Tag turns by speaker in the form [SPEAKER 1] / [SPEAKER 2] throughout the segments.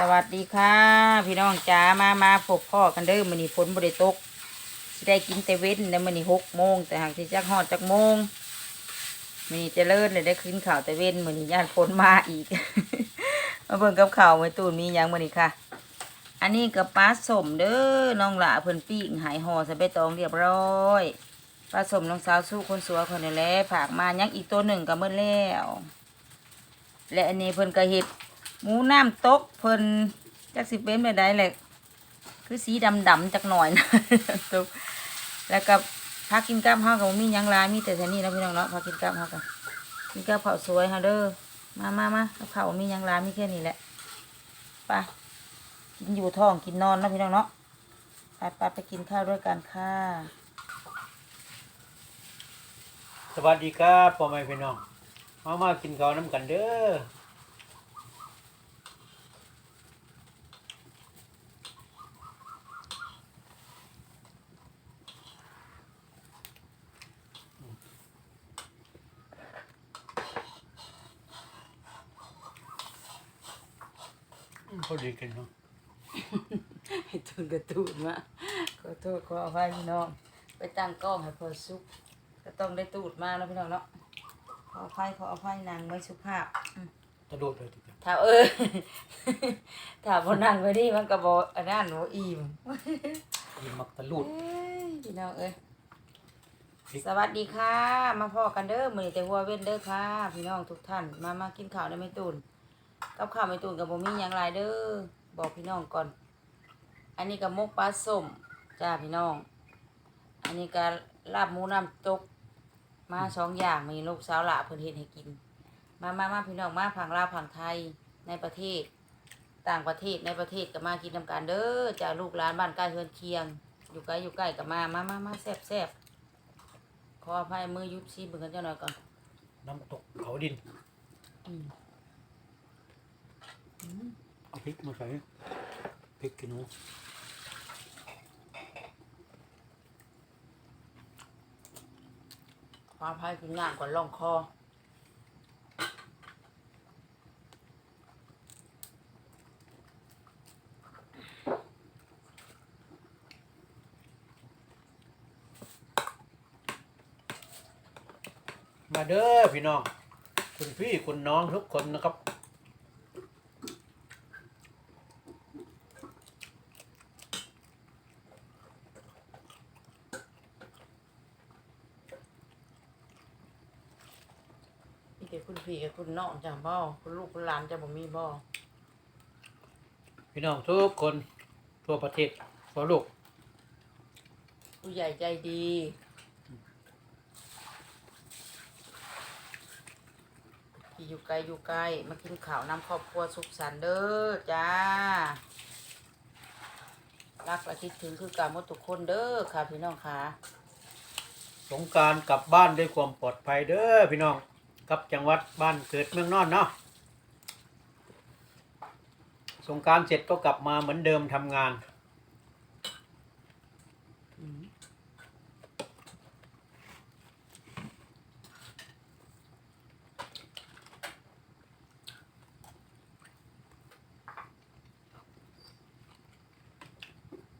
[SPEAKER 1] สวัสดีค่ะ พี่น้องจ๋ามามาพบพ่อกันเด้อมื้อนี้ฝนบ่ได้ตกสิได้กินแต่เว้นแล้วมื้อนี้หกโมงแต่หากสิจักฮอดจักโมงมื้อนี้เจริญเลยได้ขึ้นข่าวแต่เว้นมื้อนี้ญาติฝนมาอีก มาเบิ่งกับข่าวไว้ตูนมียังมื้อนี้ค่ะ อันนี้กับปลาสมเด้อน้องหละเพิ่นปิ้งหายห่อใส่ใบตองเรียบร้อยปลาสมน้องสาวสู้คนสวยคนนี้แหละฝากมายังอีกตัวหนึ่งก็หมดแล้ว และอันนี้เพิ่นก็เฮ็ด หมูน้ำตกเพิ่นจักสิเป็นไปได้แหละคือสีดำดำจักหน่อยนะตกแล้วก็พักกินกับเฮาก็บ่มียังลายมีแต่เท่นี้นะพี่น้องเนาะพักกินกับเฮาก็กินกับข้าสวยฮาเด้อมามามากับข้ามียังลายมีแค่นี้แหละไปกินอยู่ท้องกินนอนนะพี่น้องเนาะไปไปไปกินข้าวด้วยกันค่ะ
[SPEAKER 2] สวัสดีครับพ่อแม่พี่น้อง มามากินข้าวน้ำกันเด้อ อืมพอดีกันเนาะ
[SPEAKER 1] ให้ตุนกระตูดมาขอโทษขออภัยพี่น้อง ไปตั้งกล้องให้พอสุก ก็ต้องได้ตูดมาเนาะพี่น้องเนาะ ขออภัยขออภัยนางไม่สุภาพ
[SPEAKER 2] กระโดดเลยทีเดียว
[SPEAKER 1] ถามเออถามบนนั่งไปดิมันก็บอกอันนั้นหนูอิ่ม
[SPEAKER 2] ยิงมักตะลุด
[SPEAKER 1] เอ้ยพี่น้องเอ้ย
[SPEAKER 2] พริก
[SPEAKER 1] สวัสดีค่ะ มาพ่อกันเด้อมือนี้แต่หัวเว้นเด้อค่ะ พี่น้องทุกท่าน มามากินข้าวได้ไหม่ตูน กับข้าวไม่ตูนกับบ่มีหยังหลายเด้อบอกพี่น้องก่อน อันนี้ก็มกปลาส้มจ้าพี่น้อง อันนี้ก็ลาบหมูน้ำตก มาสองอย่างมีลูกสาวหละเพิ่นเฮ็ดให้กิน มามามาพี่น้องมาผังลาวผังไทยในประเทศ ต่างประเทศในประเทศก็มากินนำกันเด้อจากลูกหลานบ้านใกล้เฮือนเคียง อยู่ใกล้อยู่ใกล้ก็มามามามาแซ่บแซ่บขออภัยมือยุบซีเบิ่งกันเจ้าหน่อยก่อน
[SPEAKER 2] น้ำตกเขาดิน
[SPEAKER 1] อืม
[SPEAKER 2] เอาพริกมาใส่พริกขี้หนู
[SPEAKER 1] ขออภัยกินงานก่อนล่องคอ
[SPEAKER 2] มาเด้อพี่น้อง คุณพี่คุณน้องทุกคนนะครับี่
[SPEAKER 1] คุณพี่กับคุณน้องจ้ะบ่คุณลูกคุณหลานจะบ่มีบ่
[SPEAKER 2] พี่น้องทุกคนทั่วประเทศทั่วโลก
[SPEAKER 1] ผู้ใหญ่ใจดีที่อยู่ไกลอยู่ใกลมากินข้าวนำครอบครัวสุขสันต์เด้อจ้ารักและคิดถึงคือการมดทุกคนเด้อค่ะพี่น้องค่ะ
[SPEAKER 2] สงกรารกลับบ้านด้วยความปลอดภัยเด้อพี่น้อง กลับจังหวัดบ้านเกิดเมืองนอนเนาะสงกรารเสร็จก็กลับมาเหมือนเดิมทำงาน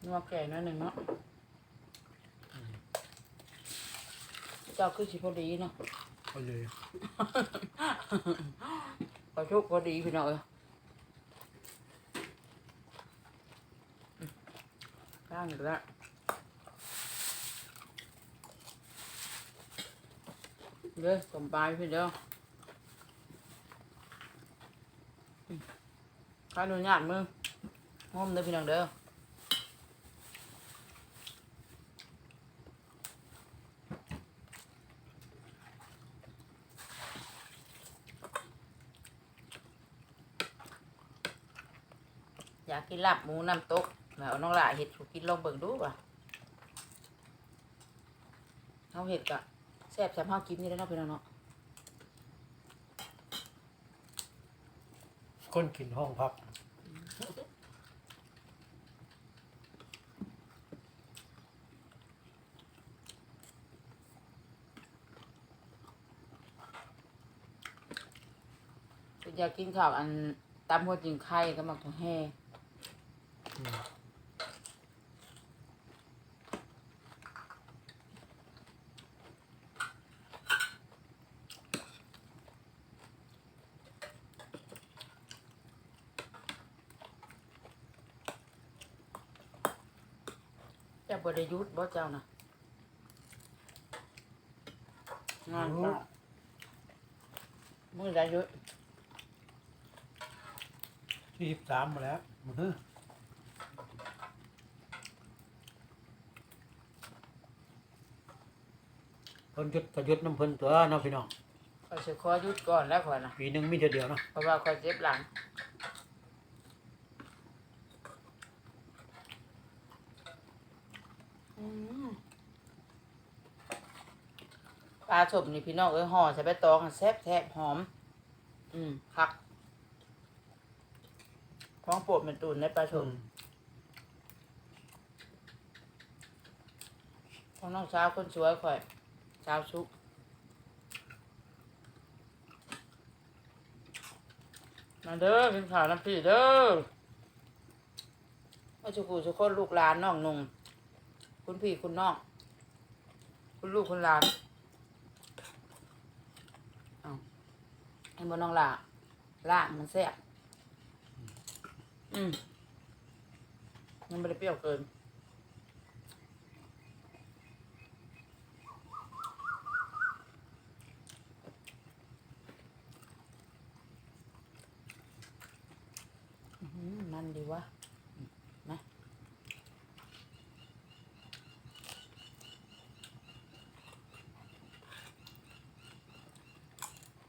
[SPEAKER 1] นัวแก่หน้อยหนึ่งเนาะเจ้าคือสิพอดีเนาะ
[SPEAKER 2] ก็เลย
[SPEAKER 1] พอโชคพอดีพี่น้องเอ้ยอืมข้างอีกแล้วเด้อสมปลายพี่เด้อข้าวหนูหยาดมึงหอมเด้อพี่น้องเด้อ อยากกิ นลาบหมูน้ำตกแล้วเอาน้องหลาเห็ดถูกกินลองเบิ่งดูป่ะเอาเห็ดกะแซ่บแซ่บเฮากินนี่แล้วเนาะพี่น้องเนาะ
[SPEAKER 2] คนกินห้องพัก
[SPEAKER 1] อยากกินข้าวอันตำหัวจิงไข่ก็มักถั่วแห่
[SPEAKER 2] อืม
[SPEAKER 1] เจ้าบริยุทธ์บ่เจ้านะงานเจ้ามือได้ยุทธ
[SPEAKER 2] สี่สิบสามมาแล้วมือเพิ่นยุดก็ยุดน้ำเพิ่นตัวเนาะพี่น้อง
[SPEAKER 1] คอยสิขอยุทธก่อนแล้วก่อนนะ
[SPEAKER 2] ปีหนึงมีเท่าเดียวเนาะ
[SPEAKER 1] เพราะว่าคอยเจ็บหลังอืมปลาสมนี่พี่น้องเอ้ยห่อใส่ใบตองอะแซ่บแทบหอม อืมคักของโปรดเป็นตูนในปลาส
[SPEAKER 2] อื
[SPEAKER 1] ม
[SPEAKER 2] ม
[SPEAKER 1] ของน้องสาวคนสวยข่อย สาวชุกมาเด้อกินข้าวน้ำพี่เด้อมาชุกูชุกคนลูกหลานน้องนุ่งคุณพี่คุณน้องคุณลูกคุณหลานเอาให้บนน้องหลาล่างมันแซ่บอืมยังไม่ได้เปรี้ยวเกิน อื้อหือ มันดีวะนะ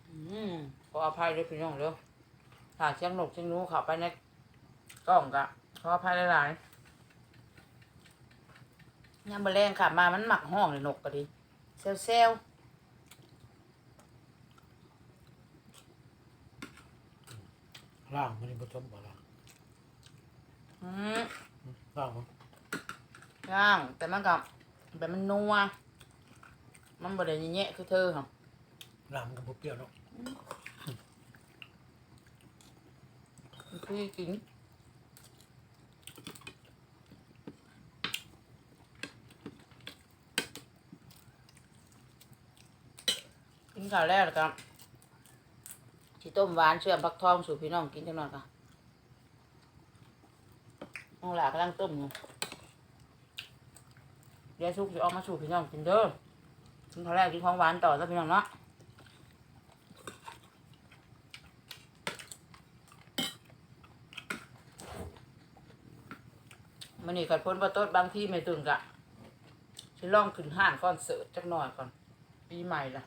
[SPEAKER 1] อืมขออภัยด้วยพี่น้องเด้อถ้าเชียงหนกเชียงนูเข้าไปในกล้องกะขออภัยหลายๆยามะแรงขับมามันหมักห้องเลยนกก็ดีเซลเซล
[SPEAKER 2] ล่างมันนี่ผสมบ่ล่าง
[SPEAKER 1] อืม
[SPEAKER 2] อืมล่างมัน
[SPEAKER 1] ย่างแต่มันกับแบบมันนัว มันบ่ได้แย่ๆคือเธอค่ะ
[SPEAKER 2] ล่างมันก็บ่เปรี้ยวเนาะ
[SPEAKER 1] มันคือกินกินข้าวแล้วแล้วครับที่ต้มหวานเชื่อมผักทองสู่พี่น้องกินจังหน่อยค่ะน้ องหลากำลังต้มอยู่เดี๋ยวซุกจะออกมาสู่พี่น้องกินเด้อกินข้าวแล้วกินของหวานต่อแล้วพี่น้องเนาะมันนี่กัดพ้นประต้นบางที่ไม่ตึงกะฉันลองขึ้นห้านคอนเสิร์ตจักหน่อยก่อน ปีใหม่ละ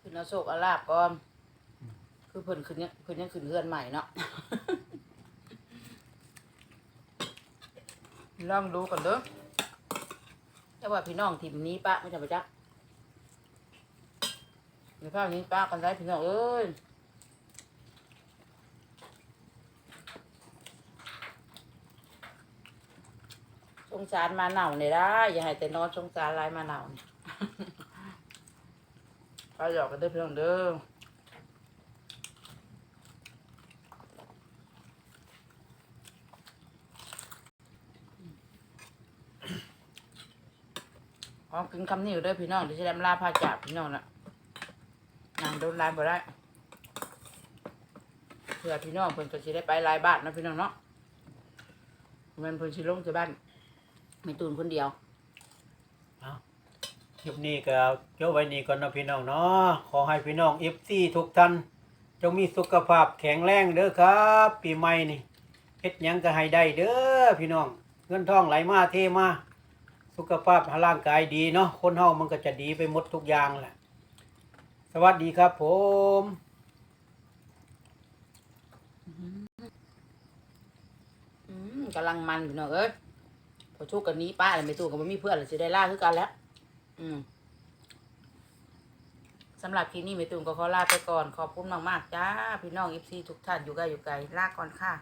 [SPEAKER 1] ขึ้นเอาโศกอาลาบก่อน คือเพิ่นขึ้นยังเพิ่นยังขึ้นเรือนใหม่เนาะลองดูก่อนเด้อแต่ว่าพี่น้องทีมนี้ป้าไม่จำเป็นจักในภาพนี้ป้ากันได้พี่น้องเอ้ยสงสารมาเหน่าเนี่ยได้อย่าให้แต่นอนสงสารหลายมาเหน่าเนี่ยไปหยอกกันเด้อพี่น้องเด้อ อกินคำนี้อยู่เด้อพี่น้องเดี๋ยวจะได้มาลาพาจากพี่น้องละนางโดนลายบ่ได้เพื่อพี่น้องเพิ่นก็สิได้ไปหลายบ้านนะพี่น้องเนาะมันเพิ่นสิลงจากบ้านไม่ตูนคนเดียว
[SPEAKER 2] เอาคลิปนี้ก็เจ้าไว้นี่ก่อนนะพี่น้องเนาะขอให้พี่น้อง FC ทุกท่านจงมีสุขภาพแข็งแรงเด้อครับ ปีใหม่นี่เฮ็ดหยังก็ให้ได้เด้อพี่น้อง เงินทองไหลมาเทมา สุขภาพร่างกายดีเนาะคนเฮามันก็จะดีไปหมดทุกอย่างแหละ สวัสดีครับผม
[SPEAKER 1] อืมกำลังมันพี่เน้องเอ้ยพอชุกกันนี้ป้าเลยไม่ตู้กับไม่มีเพื่อนเลยจะได้ล่าคือกันแล้ว อืมสำหรับคลิปนี้ไม่ตูนก็ขอลาไปก่อน ขอบคุณมาก ๆ จ้า พี่น้องเอฟซีทุกท่านอยู่ไกลอยู่ไกลลาก่อนค่ะ